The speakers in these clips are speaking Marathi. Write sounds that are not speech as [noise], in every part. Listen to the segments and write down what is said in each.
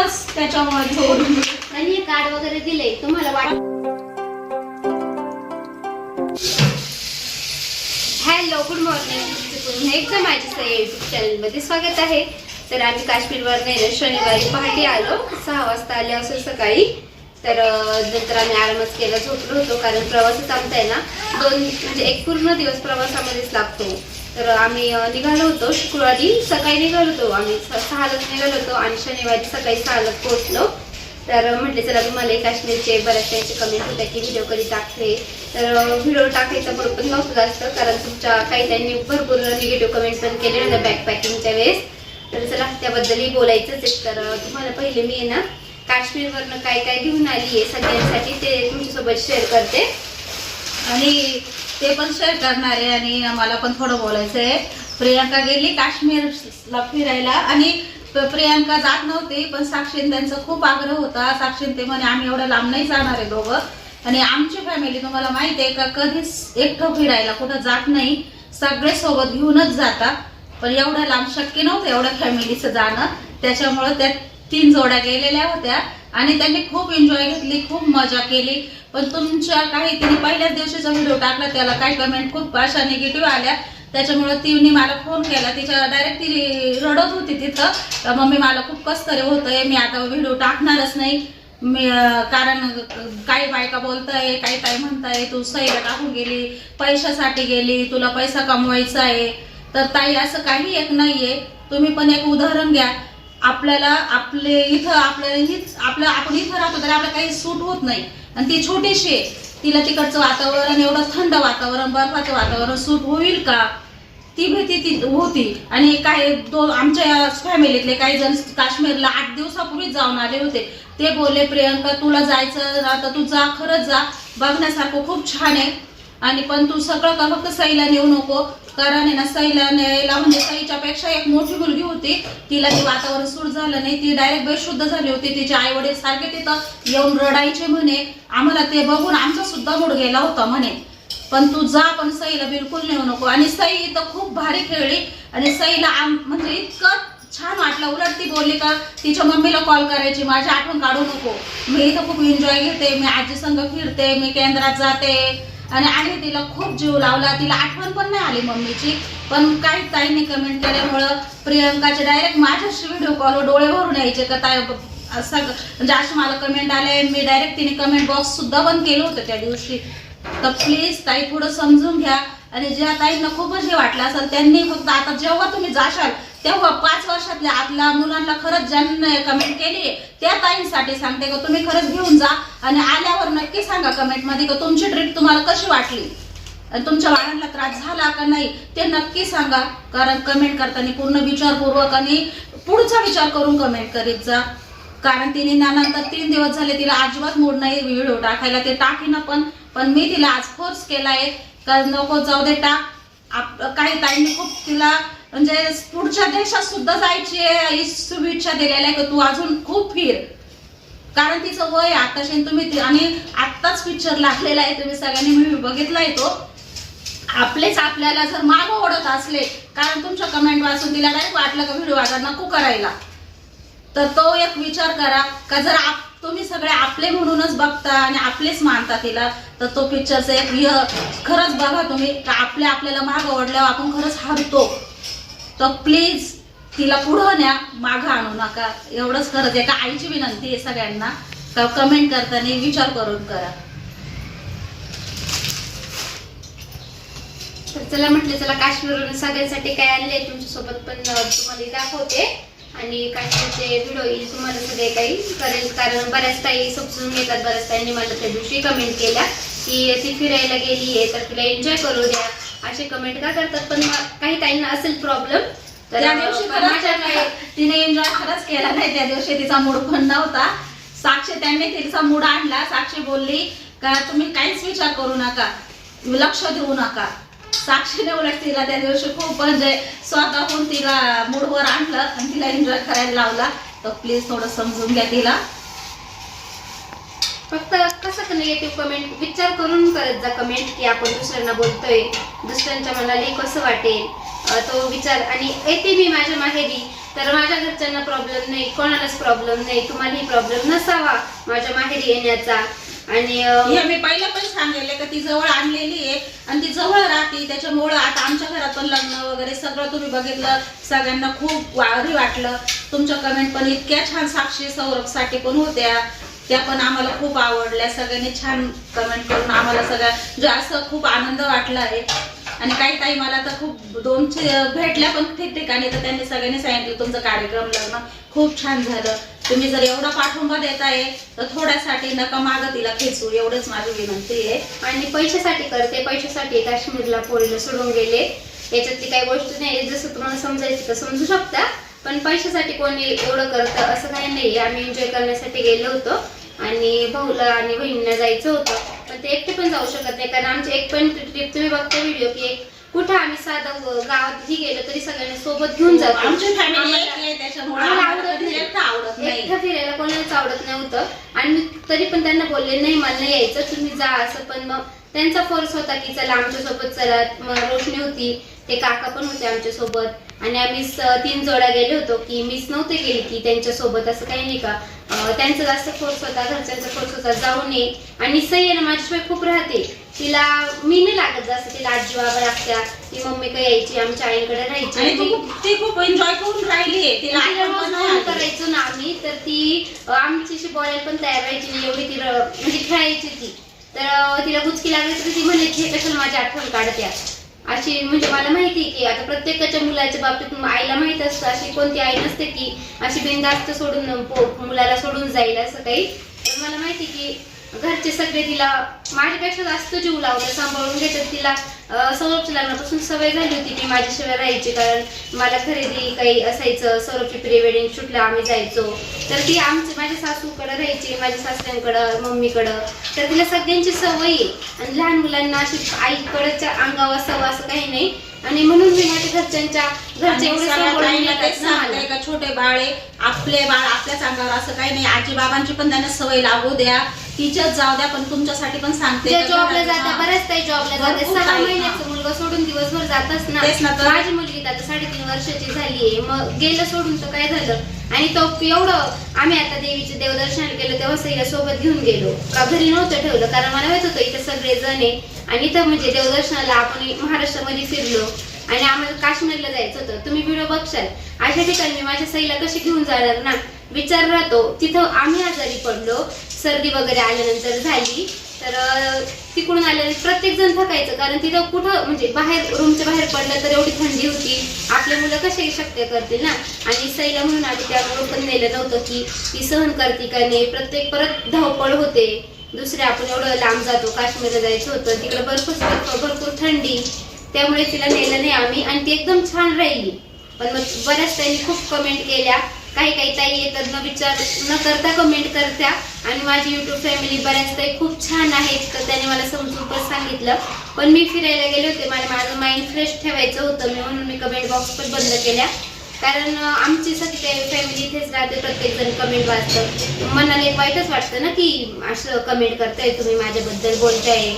फक्तच त्याच्यामुळे घेऊन आणि हे कार्ड वगैरे दिले तुम्हाला वाट हॅलो गुड मॉर्निंग एकदम माझ्या युट्यूब चॅनलमध्ये स्वागत आहे. तर आम्ही काश्मीरवर नाही शनिवारी पहाटे आलो. सहा वाजता आले असेल सकाळी. तर नंतर आम्ही आरामच केला झोपलो होतो कारण प्रवासच आमचा आहे ना दोन म्हणजे एक पूर्ण दिवस प्रवासामध्येच लागतो. तर आम्ही निघालो होतो शुक्रवारी. सकाळी निघालो होतो. आम्ही स- सहालाच निघालो होतो आणि शनिवारी सकाळी सहाला पोहोचलो. तर म्हटले चला तुम्हाला काश्मीरचे बऱ्याच त्यांचे कमेंट होत्या की व्हिडिओ कधी टाकले? तर व्हिडिओ टाकायचा बरोबर नव्हतं जास्त कारण तुमच्या काही त्यांनी भरपूर निगेटिव्ह कमेंट पण केले होते बॅक पॅकिंगच्या वेळेस. तर चला त्याबद्दलही बोलायचंच आहे. तर तुम्हाला पहिले मी आहे ना काश्मीरवरनं काय काय घेऊन आली आहे सगळ्यांसाठी ते तुमच्यासोबत शेअर करते. आणि ते पण शेअर करणार आहे आणि मला पण थोडं बोलायचं आहे प्रियांका गेली काश्मीरला फिरायला आणि प्रियांका जात नव्हती पण साक्षीन त्यांचा खूप आग्रह होता. साक्षीन ते म्हणे आम्ही एवढं लांब नाही जाणार आहे दोघं. आणि आमची फॅमिली तुम्हाला माहिती आहे का कधीच एकटं फिरायला कुठं जात नाही. सगळे सोबत घेऊनच जातात. पण एवढं लांब शक्य नव्हतं एवढ्या फॅमिलीचं जाणं. त्याच्यामुळं त्या तीन जोड्या गेलेल्या होत्या. आणि त्यांनी खूप एन्जॉय घेतली खूप मजा केली. पण तुमच्या काही तिने पहिल्याच दिवशीचा व्हिडिओ टाकला त्याला काही कमेंट खूप अशा निगेटिव्ह आल्या. त्याच्यामुळं तिने मला फोन केला. तिच्या डायरेक्ट ती रडत होती तिथं. तर मम्मी मला खूप कस तरी होतंय. मी आता व्हिडिओ टाकणारच नाही. मी कारण काही बायका बोलताय काही काय म्हणताय तू सहीला टाकून गेली पैशासाठी गेली तुला पैसा कमवायचा आहे. तर ताई असं काही एक नाहीये. तुम्ही पण एक उदाहरण घ्या. आपल्याला आपले इथं आपल्याला हीच आपलं आपण इथं राहतो तर आपल्याला काही सूट होत नाही. आणि ती छोटीशी आहे तिला तिकडचं वातावरण एवढं थंड वातावरण बर्फाचं वातावरण सूट होईल का? ती भीती ती होती. आणि काही दो आमच्या फॅमिलीतले काही जण काश्मीरला आठ दिवसापूर्वीच जाऊन आले होते. ते बोलले प्रियंका तुला जायचं आता तू जा खरंच जा. बघण्यासारखं खूप छान आहे. आणि पण तू सगळं का फक्त सईला नेऊ नको? कारण आहे ना सईला न्यायला म्हणजे सईच्या पेक्षा एक मोठी मुलगी होती. तिला ते वातावरण सूट झालं नाही. ती डायरेक्ट बेशुद्ध झाली होती. तिचे आई वडील सारखे तिथं येऊन रडायचे म्हणे. आम्हाला ते बघून आमचा सुद्धा मूड गेला होता म्हणे. पण तू जा पण सईला बिलकुल नेऊ नको. आणि सई इथं खूप भारी खेळली. आणि सईला आम म्हणजे इतकं छान वाटलं. उलट ती बोलली का तिच्या मम्मीला कॉल करायची. माझी आठवण काढू नको. मी इथं खूप एन्जॉय घेते. मी आजी संग फिरते. मी केंद्रात जाते. आणि आणि तिला खूप जीव लावला. तिला आठवण पण नाही आली मम्मीची. पण काही ताईंनी कमेंट केल्यामुळं प्रियंकाचे डायरेक्ट माझ्याशी व्हिडिओ कॉल डोळे भरून यायचे का ताई असं म्हणजे असे मला कमेंट आले. मी डायरेक्ट तिने कमेंट बॉक्स सुद्धा बंद केलं होतं त्या दिवशी. तर प्लीज ताई थोडं समजून घ्या. आणि ज्या ताईंना खूपच हे वाटलं असेल त्यांनी फक्त आता जेव्हा तुम्ही जाशाल तेव्हा पाच वर्षातल्या आतल्या मुलांना खरंच ज्यांनी कमेंट केली त्या ताईंसाठी सांगते का तुम्ही खरंच घेऊन जा आणि आल्यावर नक्की सांगा कमेंटमध्ये का तुमची ट्रिप तुम्हाला कशी वाटली? आणि तुमच्या बाळांना त्रास झाला का नाही ते नक्की सांगा. कारण कमेंट करताना पूर्ण विचारपूर्वक आणि पुढचा विचार करून कमेंट करीत जा. कारण तिने ना नंतर तीन दिवस झाले तिला अजिबात मूड नाही व्हिडिओ टाकायला ते टाकीना पण पण मी तिला आज फोर्स केला आहे का नको जाऊ दे टाक आप काही ताईंनी खूप तिला म्हणजे पुढच्या देशात सुद्धा जायची आहे. शुभेच्छा दिलेल्या आहे की तू अजून खूप फिर. कारण तिचं वय आताशी तुम्ही आणि आत्ताच पिक्चर लागलेला आहे. तुम्ही सगळ्यांनी मी बघितलाय तो. आपलेच आपल्याला जर माग ओढत असले कारण तुमच्या कमेंट वाचून तिला डायरेक्ट वाटलं का व्हिडिओ आता नको करायला. तर तो एक विचार करा का जर आप तुम्ही सगळे आपले म्हणूनच बघता आणि आपलेच मानता तिला तर तो पिक्चरचं एक खरंच बघा तुम्ही का आपल्या आपल्याला माग ओढल्यावर आपण खरंच हरतो. तर प्लीज तिला पुढं न्या मागं आणू नका. एवढंच खरंच एका आईची विनंती आहे सगळ्यांना. का कमेंट करताना विचार करून करा. तर चला म्हटलं चला काश्मीरवरून सगळ्यांसाठी काय आणले तुमच्यासोबत पण तुम्हाला दाखवते. आणि काश्मीरचे व्हिडिओ येईल तुम्हाला सगळे काही करेल. कारण बऱ्याच ताई समजून घेतात बऱ्याच ताईंनी मला त्या दिवशी कमेंट केल्या की ती फिरायला गेली आहे तर तिला एन्जॉय करू द्या. असे कमेंट का करतात? पण काही ताईंना असेल प्रॉब्लेम तर त्या दिवशी माझ्या काही तिने एन्जॉय खरंच केला नाही त्या दिवशी तिचा मूड पण नव्हता. साक्षी त्यांनी तिचा मूड आणला साक्षी बोलली का तुम्ही काहीच विचार करू नका लक्ष देऊ नका. साक्षीने उलट तिला त्या दिवशी खूप म्हणजे स्वतःहून तिला मूडवर आणलं आणि तिला एन्जॉय करायला लावला. तर प्लीज थोडं समजून घ्या तिला. फक्त कसं निगेटिव्ह कमेंट विचार करून करत जा कमेंट की आपण दुसऱ्यांना बोलतोय. दुसऱ्यांच्या मनाला कसं वाटेल? तो विचार. आणि येते मी माझ्या माहेरी. तर माझ्या घरच्यांना प्रॉब्लेम नाही. कोणालाच प्रॉब्लेम नाही. तुम्हालाही प्रॉब्लेम नसावा माझ्या माहेरी येण्याचा. आणि मी पहिला पण सांगितले का ती जवळ आणलेली आहे आणि ती जवळ राहते. त्याच्यामुळं आता आमच्या घरात पण लग्न वगैरे सगळं तुम्ही बघितलं. सगळ्यांना खूप वारी वाटलं. तुमच्या कमेंट पण इतक्या छान साक्षी सौरभसाठी पण होत्या. त्या पण आम्हाला खूप आवडल्या. सगळ्यांनी छान कमेंट करून आम्हाला सगळ्या जो असं खूप आनंद वाटला आहे. आणि काही काही मला तर खूप दोनचे भेटल्या पण ठिकठिकाणी तर त्यांनी सगळ्यांनी सांगितलं तुमचं कार्यक्रम लग्न खूप छान झालं. तुम्ही जर एवढा पाठिंबा देताय तर थोड्यासाठी नका मागं तिला खेचू. एवढंच माझी विनंती आहे. आणि पैशासाठी करते. पैशासाठी काश्मीरला पोरीला सोडून गेले. याच्यातली काही गोष्ट नाही. जसं तुम्हाला समजायचं तर समजू शकता. पण पैशासाठी कोणी एवढं करतं असं काही नाही. आम्ही एन्जॉय करण्यासाठी गेलो होतो. आणि भाऊला आणि बहिणीला जायचं होतं. पण ते एकटे पण जाऊ शकत नाही. कारण आमची एक पण ट्रिप तुम्ही बघता व्हिडिओ की एक कुठं आम्ही साधं गावातही गेलो तरी सगळ्यांना सोबत घेऊन जातो. कधी नाही. एकटं फिरायला कोणालाच आवडत नव्हतं. आणि मी तरी पण त्यांना बोलले नाही मला नाही यायचं तुम्ही जा असं. पण मग त्यांचा फोर्स होता की चला आमच्यासोबत चला. मग रोशनी होती ते काका पण होते आमच्यासोबत आणि आम्ही तीन जोड्या गेले होतो की मीच नव्हते गेली की त्यांच्यासोबत असं काही नाही का? त्यांचा जास्त फोर्स होता घरच्यांचा फोर्स होता जाऊ नये. आणि सई आहे ना माझ्याशिवाय खूप राहते. तिला मी नाही लागत जास्त तिला आजी बाबा लागत्या ती मम्मी काय यायची आमच्या आईकडे राहायची. आणि आणि ती खूप- ती खूप एन्जॉय करून राहिली तिला तिला आठवण रोज पण फोन नाही आली. करायचो ना आम्ही तर ती अं, आमच्याशी बोलायला पण तयार व्हायची नाही एवढी ती र- म्हणजे खेळायची ती. तर अं, तिला गुचकी लागली तर ती म्हणायची हे कशाला माझी आठवण काढत्या अशी म्हणजे मला माहिती की आता प्रत्येकाच्या मुलाच्या बाबतीत आईला माहीत असतं अशी कोणती आई नसते की अशी बिनधास्त सोडून मुलाला सोडून जाईल असं काही. मला माहिती की घरचे सगळे तिला माझ्यापेक्षा जास्त जीव लावलं सांभाळून घेतात तिला. सौरभच्या लग्नापासून सवय झाली होती की माझ्याशिवाय राहायची कारण मला खरेदी काही असायचं सौरभची प्री वेडिंग शूटला आम्ही जायचो. तर ती आमची माझ्या सासूकडं राहायची माझ्या सासऱ्यांकडं मम्मीकडं. तर तिला सगळ्यांची सवय आहे. आणि लहान मुलांना अशी आईकडच्या अंगावर सवय असं काही नाही. आणि म्हणून मी माझ्या घरच्यांच्या घरचे आणि एवढे सगळ्या सांभाळून ताईला घेतात तेच ना मला. सांगते का छोटे बाळे आपले बाळ आपल्याच अंगावर असं काही नाही. आजी बाबांची पण त्यांना सवय लागू द्या. तिच्याच जाऊ द्या पण तुमच्यासाठी पण सांगते. ज्या जॉबला हा. बऱ्याच काही जॉबला जाते. भरपूर सहा काही, महिन्याचा मुलगा सोडून दिवसभर जातच ना. तेच ना तर. माझी मुलगी तर आता साडेतीन वर्षाची झालीये. मग गेलं सोडून तर काय झालं? आणि तो एवढं आम्ही आता देवीचे देवदर्शनाला गेलो तेव्हा सईला सोबत घेऊन गेलो. का घरी नव्हतं ठेवलं कारण मला माहीत होतं इथं सगळे जण आहे. आणि इथं म्हणजे देवदर्शनाला आपण महाराष्ट्रामध्ये फिरलो. आणि आम्हाला काश्मीरला जायचं होतं. तुम्ही व्हिडिओ बघशाल. अशा ठिकाणी मी माझ्या सईला कशी घेऊन जाणार ना? विचार राहतो. तिथं आम्ही आजारी पडलो. सर्दी वगैरे आल्यानंतर झाली. तर तिकडून आल्याने प्रत्येक जण थकायचं. कारण तिथं कुठं म्हणजे बाहेर रूमच्या बाहेर पडलं तर एवढी थंडी होती. आपले मुलं कसे शक्य करतील ना? आणि सईला म्हणून आम्ही त्यामुळं पण नेलं नव्हतं की ती सहन करते का नाही. प्रत्येक परत धावपळ होते. दुसरे आपण एवढं लांब जातो काश्मीरला जायचं होतं. तिकडे भरपूर भरपूर थंडी. त्यामुळे तिला नेलं नाही आम्ही. आणि ती एकदम छान राहिली. पण मग बऱ्याच त्यांनी खूप कमेंट केल्या. काही काही ताई येतात न विचार न करता कमेंट करत्या. आणि माझी युट्यूब फॅमिली बऱ्याच ताई खूप छान आहेत तर त्याने मला समजून पण सांगितलं. पण मी फिरायला गेले होते मला माझं माइंड फ्रेश ठेवायचं होतं मी म्हणून मी कमेंट बॉक्स पण बंद केल्या. कारण आमची सगळी फॅमिली इथेच राहते प्रत्येक जण कमेंट वाचतं. मनाला एक वाईटच वाटतं ना की असं कमेंट करताय तुम्ही माझ्याबद्दल बोलताय.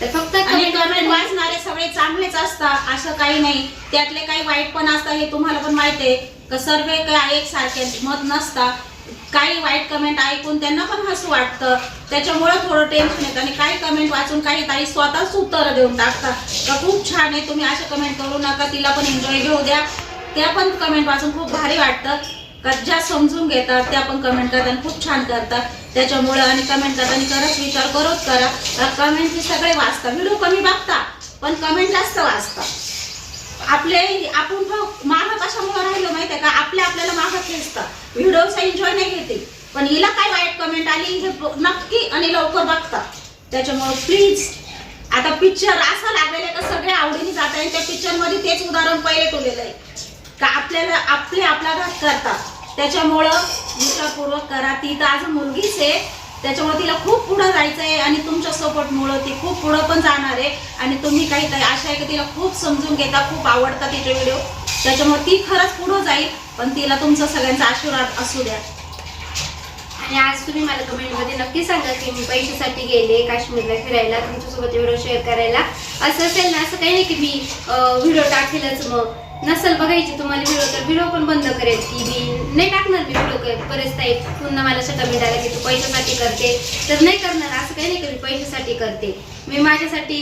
तर फक्त कमेंट वाचणारे सगळे चांगलेच असतात असं काही नाही. त्यातले काही वाईट पण असतात हे तुम्हाला पण माहिती आहे. का सर्व काय एकसारखे मत नसतात काही वाईट कमेंट ऐकून त्यांना पण हसू वाटतं. त्याच्यामुळे थोडं टेन्शन येतं. आणि काही कमेंट वाचून काही ताई स्वतःच उत्तर देऊन टाकतात. तर खूप छान आहे तुम्ही असे कमेंट करू नका. तिला पण एन्जॉय घेऊ द्या. त्या पण कमेंट वाचून खूप भारी वाटतं. का ज्या समजून घेतात त्या पण कमेंट करतात आणि खूप छान करतात. त्याच्यामुळं आणि कमेंट करताना खरंच विचार करत करा. कमेंटचे सगळे वाचता. व्हिडिओ कमी बघता पण कमेंट जास्त वाचता. आपले आपण बघ मागं कशामुळे राहिलो माहितीये का? आपले आपल्याला मागं खेचतं. व्हिडिओचा एन्जॉय नाही घेते पण हिला काय वाईट कमेंट आली हे नक्की आणि लवकर बघतात. त्याच्यामुळे प्लीज आता पिक्चर असं लागलेलं का सगळे आवडीने जात आहे. त्या पिक्चरमध्ये तेच उदाहरण पहिले ठेवलेलं आहे. का आपल्याला आपले आपला घात करतात. त्याच्यामुळं विचारपूर्वक करा. ती तर आज मुलगीच आहे. त्याच्यामुळे तिला खूप पुढं जायचं आहे आणि तुमच्या सपोर्टमुळं ती खूप पुढं पण जाणार आहे. आणि तुम्ही काही अशा आशा आहे की तिला खूप समजून घेता खूप आवडता तिचे व्हिडिओ त्याच्यामुळे ती खरंच पुढं जाईल पण तिला तुमचा सगळ्यांचा आशीर्वाद असू द्या. आणि आज तुम्ही मला कमेंटमध्ये नक्की सांगा की मी पैशासाठी गेले काश्मीरला फिरायला तुमच्यासोबत व्हिडिओ शेअर करायला. असं असेल ना असं काही नाही की मी व्हिडिओ टाकेलच मग. नसेल बघायची तुम्हाला व्हिडिओ तर व्हिडिओ पण बंद करेल. की मी नाही टाकणार मी व्हिडिओ बरेच ताई पुन्हा मला सगळं मिळाला की तू पैशासाठी करते. तर नाही करणार असं काही नाही की मी पैशासाठी करते. मी माझ्यासाठी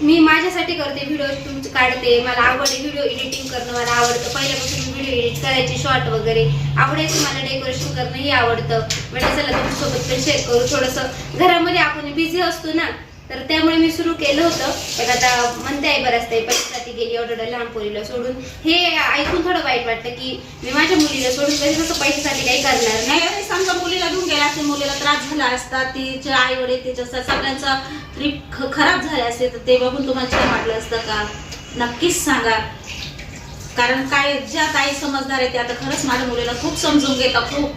मी माझ्यासाठी करते व्हिडिओ तुमचे काढते. मला आवड आहे व्हिडिओ एडिटिंग करणं मला आवडतं. पहिल्यापासून व्हिडिओ एडिट करायचे शॉर्ट वगैरे. आवडायचं मला डेकोरेशन करणं हे आवडतं. म्हणजे चला तुमच्यासोबत पण शेअर करू. थोडंसं घरामध्ये आपण बिझी असतो ना तर त्यामुळे मी सुरू केलं होतं. पण आता म्हणते आहे बऱ्याच ताई पैशासाठी गेली एवढं लहान पोरीला सोडून. हे ऐकून थोडं वाईट वाटतं की मी माझ्या मुलीला सोडून तरी तसं पैशासाठी काही करणार नाही. अरे समजा मुलीला घेऊन गेला असेल मुलीला त्रास झाला असता तिचे आई वडील तिच्या सगळ्यांचा ट्रिप खराब झाले असते तर ते बघून तुम्हाला छान वाटलं असतं का? नक्कीच सांगा. कारण काय ज्या काही समजदार आहे त्या आता खरंच माझ्या मुलीला खूप समजून घेता खूप.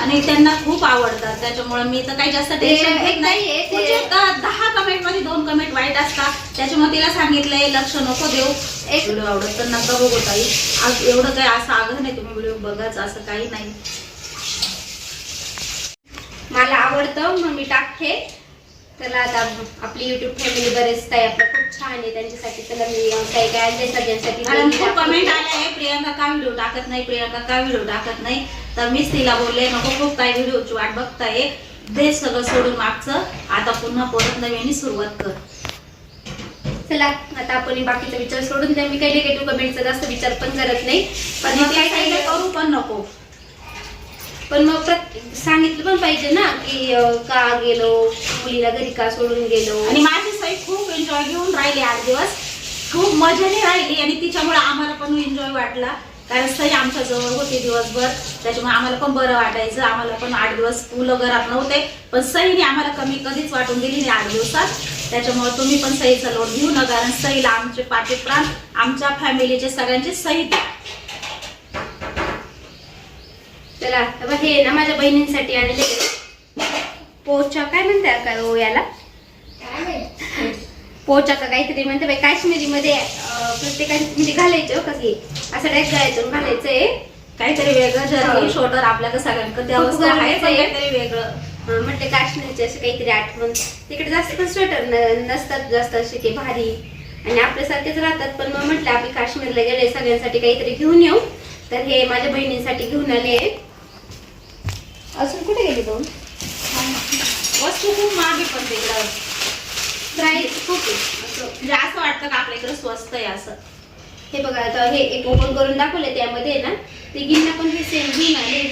आणि त्यांना खूप आवडतात त्याच्यामुळे मी तर काही जास्त टेन्शन घेत नाही. म्हणजे द- दहा कमेंटमध्ये दोन कमेंट वाईट असतात. त्याच्यामुळे तिला सांगितलंय लक्ष नको देऊ. एक- व्हिडिओ आवडत तर नका बघू ताई. आज एवढं काही असं आग्रह नाही तुम्ही व्हिडिओ बघाच असं काही नाही. मला आवडतं मग मी टाकते. त्याला आता आपली युट्यूब फॅमिली बरेच काही आपलं खूप छान आहे त्यांच्यासाठी त्याला मी अं, काही काय आणले सगळ्यांसाठी कारण खूप. कमेंट आले आहे प्रियांका का व्हिडिओ टाकत नाही? प्रियांका का व्हिडिओ टाकत नाही? तर मीच तिला बोलले नको खूप काही व्हिडिओची वाट बघताय. दे सगळं सोडून मागचं. आता पुन्हा परत नव्याने सुरुवात कर. चला आता आपण बाकीचा विचार सोडून द्या. मी काही निगेटिव्ह कमेंटचा जास्त विचार पण करत नाही. पण मग ते काय करू पण नको. पण मग सांगितलं पण पाहिजे ना की अं, का गेलो? मुलीला घरी का सोडून गेलो? आणि माझी सई खूप एन्जॉय घेऊन राहिली आठ दिवस. खूप मजेने राहिली आणि तिच्यामुळे आम्हाला पण एन्जॉय वाटला. कारण सई आमच्या जवळ होती दिवसभर. त्याच्यामुळे आम्हाला पण बरं वाटायचं. आम्हाला पण आठ दिवस मुलं घरात नव्हते. पण सईने आम्हाला कमी कधीच वाटून दिली नाही आठ दिवसात. त्याच्यामुळे तुम्ही पण सईचा लोट घेऊ नका. कारण सईला आमचे पाठी प्राण आमच्या फॅमिलीचे सगळ्यांचे सई द्या. चला आता हे ना माझ्या बहिणींसाठी आणले. पोचा काय म्हणतात काय हो याला? पोचा का काहीतरी म्हणते बाई. काश्मीरी मध्ये प्रत्येकाने म्हणजे घालायचं हो कशी असं डायरेक्ट गळ्यातून घालायचंय काहीतरी वेगळं हो. जर शोटर आपल्याकडे सगळ्यांकडे आहे. काहीतरी वेगळं. म्हटलं काश्मीरचे असे काहीतरी आठवण. तिकडे जास्त पण स्वेटर नसतात जास्त असे की भारी. आणि आपल्यासारखेच राहतात. पण मग म्हटलं आपली काश्मीरला गेले सगळ्यांसाठी काहीतरी घेऊन येऊ. तर हे माझ्या बहिणींसाठी घेऊन आले अजून कुठे गेली दोन? वस्तू खूप मागे पण तिकडं प्राईस खूप म्हणजे असं वाटतं का आपल्या इकडे स्वस्त आहे असं. हे बघा आता हे एक ओपन करून दाखवले त्यामध्ये ना. ते गिन्ना पण हे सेम घेऊन आले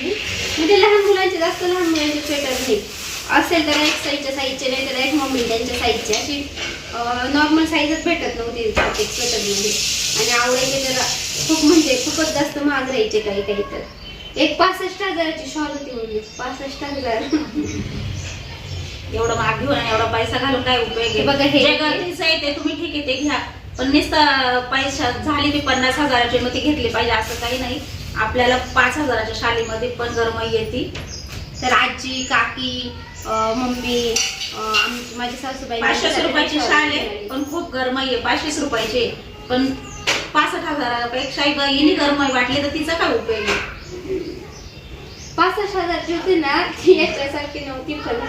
म्हणजे लहान मुलांचे जास्त लहान मुलांचे स्वेटर नाही. असेल तर एक साईजच्या साईजचे नाही तर एक मम्मी त्यांच्या साईजचे अशी नॉर्मल साईजच भेटत नव्हती प्रत्येक स्वेटरमध्ये आणि आवडायचे तर खूप म्हणजे खूपच जास्त महाग राहायचे काही काही तर. एक पासष्ट हजाराची शॉल होती म्हणजे पासष्ट हजार. एवढं महाग घेऊन एवढा पैसा घालून काय उपयोग हे आहे बघा हे- जे गरजेचं आहे ते तुम्ही ठीक आहे ते घ्या. पण नुसतं पैसा झाली ती पन्नास हजाराची मग ती घेतली पाहिजे असं काही नाही. आपल्याला पाच हजाराच्या शालीमध्ये पण गरमाई येते तर आजी काकी मम्मी माझी सासूबाई पाचशे रुपयाची शाल आहे. पण खूप गरमाई आहे पाचशेच रुपयाची. पण पासष्ट हजारापेक्षा हिने गरमाई वाटली तर तिचा काय उपयोग आहे? पासष्ट हजारची होती ना ती याच्यासारखी नव्हती पण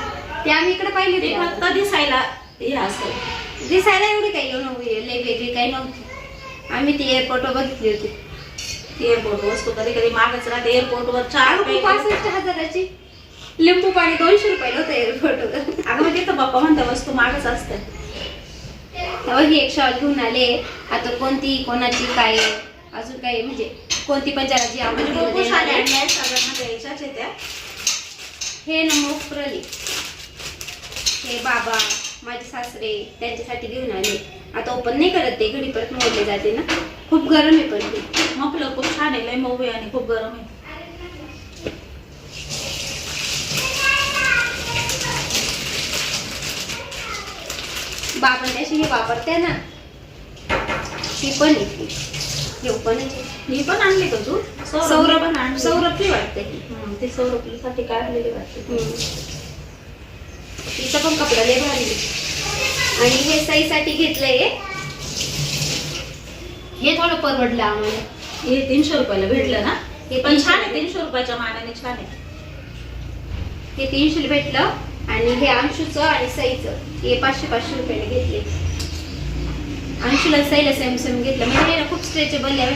ती आम्ही इकडे पाहिली ते फक्त दिसायला हे असं दिसायला एवढी काही नव्हती लय वेगळी काही नव्हती. आम्ही ती एअरपोर्टवर बघितली होती. एअरपोर्ट वस्तू कधी कधी मागच राहते. एअरपोर्टवर चार अगं, रुपये पासष्ट हजाराची. लिंबू पाणी दोनशे रुपयाला होतं एअरपोर्टवर अगं म्हणजे तर पप्पा म्हणता वस्तू मागच असते. तेव्हा ही एक शॉल घेऊन आले. आता कोणती कोणाची काय अजून काही म्हणजे कोणती पण ज्याला जी म्हणजे आवडली हे ना मोफरली हे बाबा. माझे सासरे त्यांच्यासाठी घेऊन आले. आता ओपन नाही करत ते घडी परत मोडले जाते ना. खूप गरम आहे पण ते. मफलर खूप छान आहे लय मऊ आहे आणि खूप गरम आहे. बाबा त्याशी हे वापरते ना. ही पण ती. हे पण ही पण आणली का तू? सौरभ सौरभची वाटते ती. सौरभसाठी काढलेली वाटते. तिचा पण कपडा लय भारी. आणि हे सईसाठी घेतलंय. हे थोडं परवडलं आम्हाला. हे तीनशे रुपयाला भेटलं ना? हे पण छान आहे तीनशे रुपयाच्या मानाने छान आहे. हे तीनशे भेटलं आणि हे अंशूचं आणि सईचं. हे पाचशे पाचशे रुपयाने घेतले. अंशूला सैला सेम सेम घेतलं. म्हणजे ना खूप स्ट्रेचेबल आहे.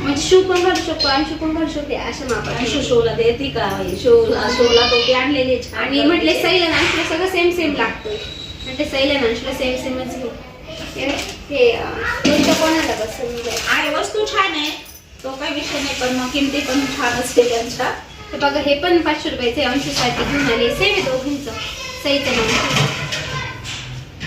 म्हणजे शू पण घालू शकतो? अंशू पण घालू शकते? अशा आणि मापात शोला देते का शोला शोला टोपी आणलेली आणि म्हटले सैला आणि अंशूला सगळं सेम सेम लागतं म्हटले सैला आणि अंशूला सेम सेमच घेऊ हे- हे कोणत्या कोणाला बस आहे वस्तू छान आहे. तो काही विषय नाही पण मग किमती पण छान असते त्यांच्या. हे बघा हे पण पाचशे रुपयाचे अंशूसाठी घेऊन आले. सेम आहे दोघींचं. सईचं म्हणून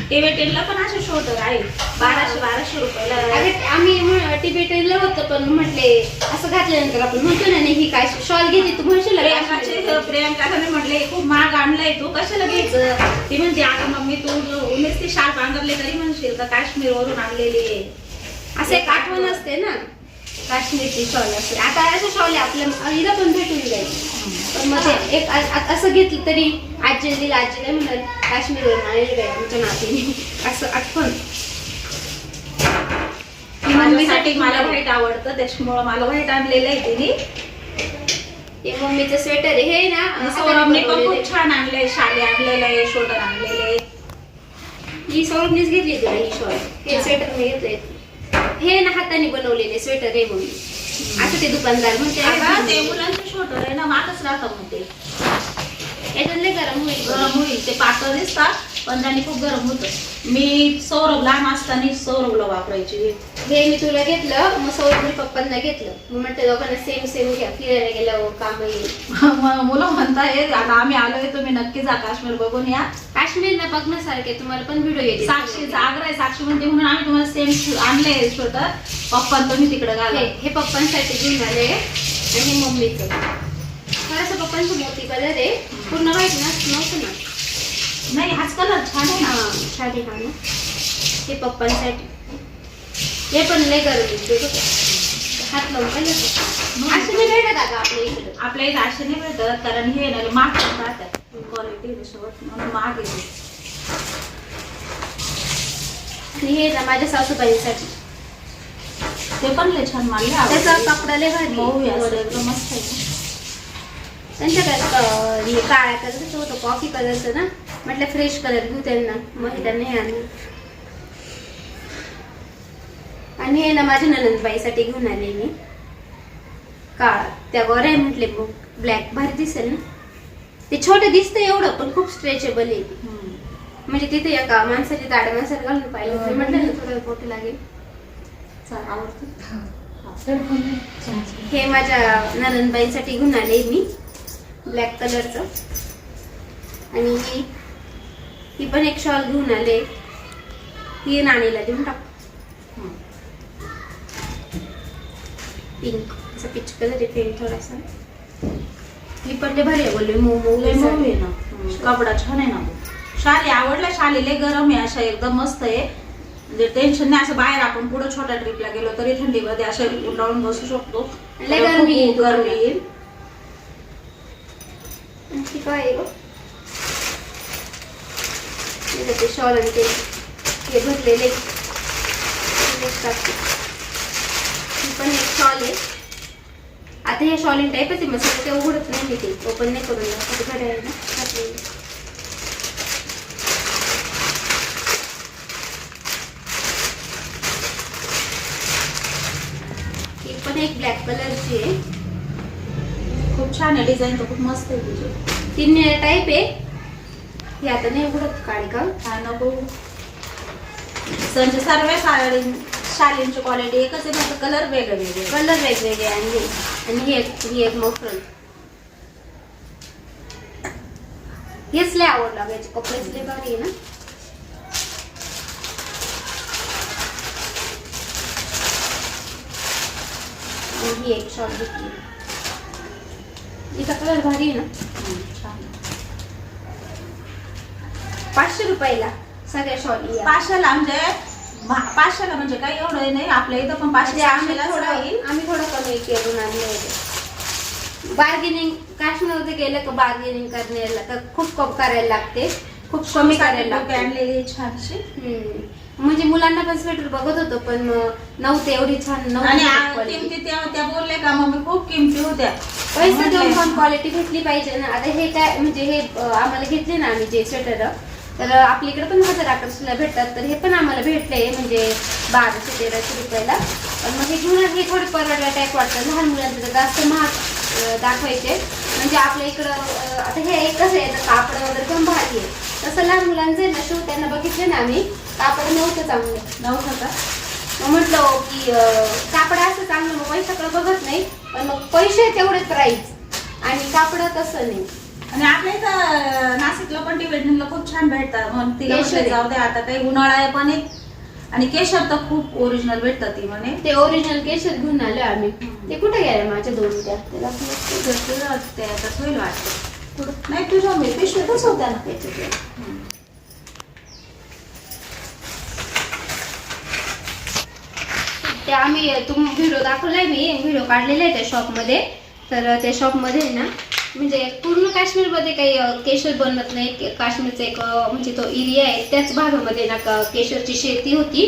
टिबेटेनला पण असे शोटर आहे. बाराशे बाराशे रुपयाला अगं आम्ही टिबेटला होतं पण म्हटले असं घातल्यानंतर आपण म्हणतो ना नाही ही काय शॉल घेते तू म्हणशील ना प्रियांकाचे काश्मीरी. प्रियांकाला मी म्हटले खूप महाग आणलंय तू कशाला घ्यायचं? ती म्हणते आता मम्मी तू नुसती शाल बांधरले तरी म्हणशील का? काश्मीर वरून आणलेली आहे. असं एक आठवण असते ना. काश्मीरची शॉल असते आता असं शॉल आहे आपल्या हिला पण भेटून जाईल. पण मग ते एक असं घेतलं तरी आजी आजीला म्हणाल काश्मीरवरून आलेली काय आमच्या नातीने. [laughs] असं आठवण. मम्मीसाठी मला व्हाईट आवडतं त्याच्यामुळं मला व्हाईट आणलेलं आहे तिने. हे मम्मीचं स्वेटर आहे हे ना सौरभने पण. खूप छान आणलंय शाली आणलेलं आहे शोटर आणलेले आहे. ही सौरभनेच घेतली तुला ही शॉल हे स्वेटर मी घेतलंय. हे ना हाताने बनवलेले स्वेटर आहे मम्मी असं ते दुकानदार अगं, ते म्हणते मुलांचे शोटर आहे ना मागच राहतं मग ते. याच्यातले गरम होईल. गरम होईल. ते पातळ दिसतात पण त्यांनी खूप गरम होतं. मी सौरभ लहान असताना सौरभला वापरायची. हे मी तुला घेतलं मग सौरभने पप्पांना घेतलं. मग म्हटलं दोघांना सेम सेम घ्या. फिरायला गेल्यावर काम येईल. मुलं म्हणताय आता आम्ही आलोय तुम्ही नक्की जा काश्मीर बघून या. काश्मीर ना बघण्यासारखे तुम्हाला पण व्हिडिओ येते साक्षीचा आग्रह आहे साक्षी म्हणते म्हणून आम्ही तुम्हाला सेम आणले शोटर पप्पा तुम्ही तिकडे घाला. हे हे पप्पांसाठी घेऊन आले. आणि हे मम्मीचं. खरंच पप्पांचं मोती कलर आहे. पूर्ण ना? नव्हतं ना? नाही हाच कलर छान आहे ना? हा छान आहे हा हे पप्पांसाठी. हे पण लय बघा. हात लावून पाहिलं का? असं नाही भेटत अगं आपल्या इकडं. आपल्या इथे असे नाही भेटत कारण हे ना पण राहतात. क्वालिटी शेवट म्हणून महाग येते. हे ना माझ्या सासूबाईंसाठी. ते पण लय छान मानले त्याचा कपडा लय भारी. एकदम मस्त आहे त्यांच्याकडे हे काळ्या कलरचं होतं कॉफी कलरचं ना? म्हटलं फ्रेश कलर घेऊ त्यांना. मग त्यांना हे आणलं. आणि हे ना माझ्या ननंदबाईसाठी घेऊन आले मी. काळा त्या वर आहे म्हटले मग ब्लॅक भारी दिसेल ना. ते छोटं दिसतं एवढं पण खूप स्ट्रेचेबल आहे. म्हणजे तिथे एका माणसाची दाड माणसाला घालून पाहिलं म्हटलं ना थोडं मोठं लागेल. हे. माझ्या ननंदबाईंसाठी घेऊन आले मी ब्लॅक कलरचं आणि ही ही पण एक शॉल घेऊन आले. ही नाणीला देऊन टाक. पिंक असा पिच कलर पिंक थोडासा ही पण लय भारी आहे बोलले लय मऊ आहे ना. कपडा छान आहे ना शाली आवडला शाली लय गरम आहे अशा एकदम मस्त आहे म्हणजे टेन्शन नाही असं बाहेर आपण पुढे छोट्या ट्रिपला गेलो तरी थंडीमध्ये अशा उंडाळून बसू शकतो लय गरमी येईल गरमी येईल आणखी काय आहे गं? शॉल आणि ते भरलेले टाकते. ही पण एक शॉल आहे. आता हे शॉलिंग टाईपच आहे सगळं ते उघडत नाही मी ते. ओपन नाही करून. घड्याळ आहे ना घातलेलं. ही पण एक ब्लॅक कलरची आहे. खूप छान आहे डिझाईन तर खूप मस्त आहे तुझी. तीन टाईप आहे. ही आता नाही उघडत काळी का? नको म्हणजे सर्व साडी शालींची क्वालिटी एकच आहे फक्त कलर वेगळे वेगळे कलर वेगवेगळे आणि आणि हे ही एक मोफरल हेच लय आवड लागायचे कपडेच लय भारी आहे ना. ही एक शॉर्ट घेतली. हिचा कलर भारी आहे ना. पाचशे रुपयाला सगळ्या शॉली पाचशेला म्हणजे पाचशेला म्हणजे काही एवढं नाही आपल्या इथं पण पाचशे आम्ही थोडं आम्ही थोडं कमी करून आणले होते. बार्गेनिंग काश्मीरमध्ये गेलं का बार्गेनिंग करण्याला तर खूप कम करायला लागते. खूप कमी करायला लागते. आणलेली छानशी. म्हणजे मुलांना पण स्वेटर बघत होतो पण नव्हते एवढी छान नव्हती. किमती त्या त्या बोलले का मग खूप किमती होत्या. पैसे देऊन पण क्वालिटी भेटली पाहिजे ना. आता हे काय म्हणजे हे आम्हाला घेतले ना आम्ही जे स्वेटर तर आपल्या इकडे पण हजार आकर्षणला भेटतात. तर हे पण आम्हाला भेटले म्हणजे बाराशे तेराशे रुपयाला. पण मग हे घेऊन हे थोडे परवडल्या टाईप वाटतं. लहान मुलांचं तर जास्त महाग दाखवायचे. म्हणजे आपल्या इकडं आता हे एक कसं आहे तर कापड वगैरे पण भारी आहे. तसं लहान मुलांचं आहे ना शिव त्यांना बघितले ना आम्ही कापड नव्हतं चांगलं. नव्हतं का? मग म्हटलं की कापड असं चांगलं मग पैशाकडे बघत नाही. पण मग पैसे तेवढेच प्राईस आणि कापड तसं नाही. आणि आपल्या इथं नाशिकला पण टी वेडिंगला खूप छान भेटतात. मग तिला केशर. म्हटलं आहे. जाऊ दे आता काही उन्हाळा आहे पण आहे आणि केशर तर खूप ओरिजिनल भेटतात ती म्हणे. ते ओरिजिनल केशर घेऊन आलो आम्ही. ते कुठे गेले माझ्या दोन त्या? त्याला तुझं- तुझं ते आता होईल वाटतं. कुठं- नाही तुझ्या मी पिशवीतच होत्या ना त्याच्यात ते आम्ही तुम व्हिडिओ दाखवलाय मी व्हिडिओ काढलेला आहे त्या शॉपमध्ये तर त्या शॉपमध्ये ना म्हणजे पूर्ण काश्मीरमध्ये काही केशर बनत नाही. काश्मीरचा एक म्हणजे तो एरिया आहे त्याच भागामध्ये ना केशरची शेती होती.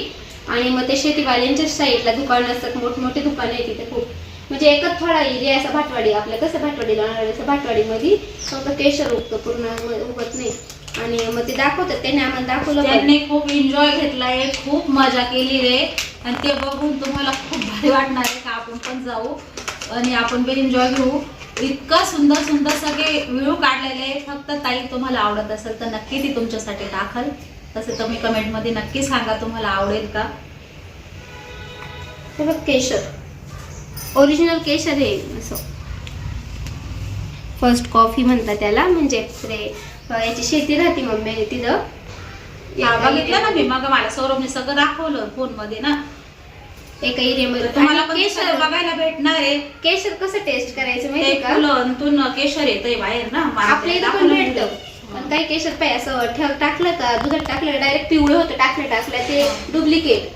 आणि मग ते शेतीवाल्यांच्या साईडला दुकानं असतात मोठमोठे दुकानं आहेत तिथे खूप. म्हणजे एकच थोडा एरिया असा भाटवाडी. आपल्या कसं भाटवाडी लावणार असं भाटवाडीमध्ये फक्त केशर उगतं पूर्ण उगत नाही. आणि मग ते दाखवतात त्याने आम्हाला दाखवलं त्यांनी खूप एन्जॉय घेतलाय खूप मजा केली रे आणि ते बघून तुम्हाला खूप भारी वाटणार आहे का? आपण पण जाऊ. आणि आपण पण एन्जॉय घेऊ. इतकं सुंदर सुंदर सगळे व्हिडिओ काढलेले फक्त ताई तुम्हाला आवडत असेल तर नक्की ती तुमच्यासाठी दाखल. तसं तुम्ही कमेंटमध्ये नक्की सांगा तुम्हाला आवडेल का? हे बघ केशर. ओरिजिनल केशर हे असं. फर्स्ट कॉफी म्हणतात त्याला म्हणजे याची शेती राहते मम्मी तिथं. बघितलं ना मी. मग मला सौरभने सगळं दाखवलं फोनमध्ये ना. एका एरियामध्ये तुम्हाला पण केशर बघायला भेटणार आहे. केशर कसं टेस्ट करायचं माहिती का? फुलांतून केशर येतंय बाहेर ना मला आपल्या इथं पण भेटतं. पण काही केशर पाहिजे असं ठेव टाकलं का दुधात टाकलं डायरेक्ट पिवळं होतं टाकलं टाकलं. ते डुप्लिकेट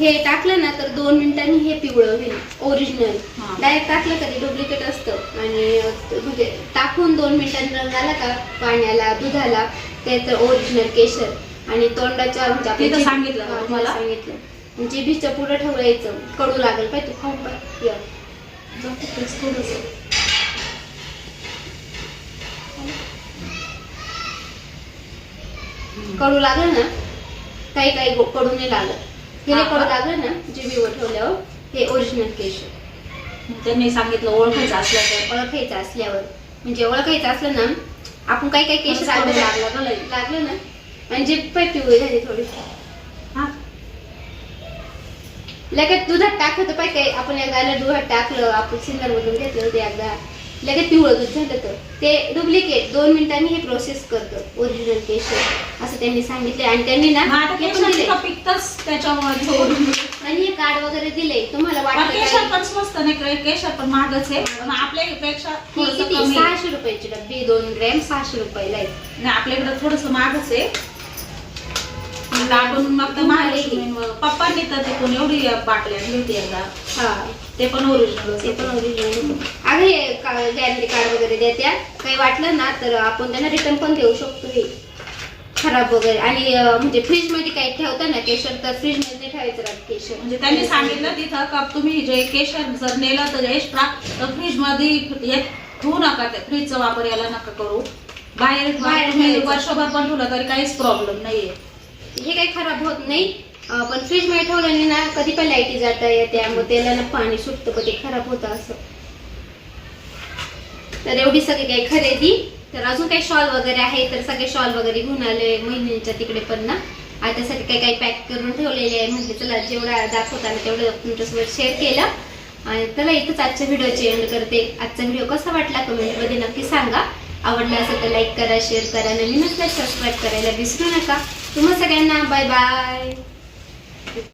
हे टाकलं ना तर दोन मिनिटांनी हे पिवळं होईल ओरिजिनल हा. डायरेक्ट टाकलं का ते डुप्लिकेट असतं. आणि अं, म्हणजे टाकून दोन मिनिटांनी रंग आला का पाण्याला दुधाला ते तर ओरिजिनल केशर. आणि तोंडाच्या म्हणजे आपल्या तिथं जीभ- सांगितलं हा, तुम्हाला? सांगितलं. जिभीच्या पुढे ठेवायचं कडू लागेल पाहिजे तू खाऊन थोडंसं. कडू लागलं ना? काही काही कडू नाही लागत हे कडू? लागलं ना? जिभीवर ठेवल्यावर हे ओरिजिनल मग त्यांनी सांगितलं ओळखायचं असलं तर ओळखायचं असल्यावर. म्हणजे ओळखायचं असलं ना आपण काही काही कडू लागलं लागलं ना? आणि जीभ पाय पिवळी झाली थोडी. हा लगेच दुधात तर पाय काय आपण एकदा दुधात टाकलं आपण सिंगर मधून घेतलं होतं एकदा. लगेच पिवळं दूध झालं तर ते डुप्लिकेट दोन मिनिटांनी हे प्रोसेस करतं ओरिजिनल केशर असं त्यांनी सांगितले आणि त्यांनी ना हे पण दिले पिकतच त्याच्यामुळे. आणि हे कार्ड वगैरे दिले तुम्हाला वाटतं केशर? पण स्वस्त नाही केशर पण महागच आहे. पण आपल्यापेक्षा ही थोडंसं किती? कमी आहे. सहाशे रुपयाची डब्बी दोन ग्रॅम सहाशे रुपयाला आहे. आपल्याकडे थोडस महागच आहे. आता आपण मग तर महालक्ष्मीवर पप्पांनी तर ते कोण एवढी बाटली आणली होती एकदा. हा. ते पण ओरिजिनल ते पण ओरिजिनल अगं हे गॅरंटी कार्ड वगैरे देत्या. काही वाटलं ना तर आपण त्यांना रिटर्न पण देऊ शकतो हे. खराब वगैरे. आणि म्हणजे फ्रीजमध्ये काही ठेवता ना केशर तर फ्रीजमध्ये ठेवायचं राहत केशर. म्हणजे त्यांनी सांगितलं तिथं का तुम्ही जे केशर जर नेलं तर एक्स्ट्रा तर फ्रीजमध्ये ठेवू नका त्या फ्रीजचा वापर याला नका करू. बाहेर बाहेर. वर्षभर पण ठेवलं तरी काहीच प्रॉब्लेम नाहीये. हे काही खराब होत नाही. पण फ्रीजमध्ये ठेवल्याने ना कधी पण लाईटी जाता येते मग त्याला ना पाणी सुटतं पण ते खराब होतं असं. तर एवढी सगळी काही खरेदी. तर अजून काही शॉल वगैरे आहे तर सगळे शॉल वगैरे घेऊन आले महिन्यांच्या तिकडे पण ना. आतासाठी काही काही पॅक करून ठेवलेले आहे म्हणजे चला जेवढा दाखवताना तेवढं तुमच्यासोबत शेअर केलं. आणि चला इथंच आजच्या व्हिडिओची एंड करते. आजचा व्हिडिओ कसा वाटला कमेंटमध्ये नक्की सांगा. आवडला असेल तर लाईक करा शेअर करा. नवीन असल्यास सबस्क्राईब करायला विसरू नका. तुम्हा सगळ्यांना बाय बाय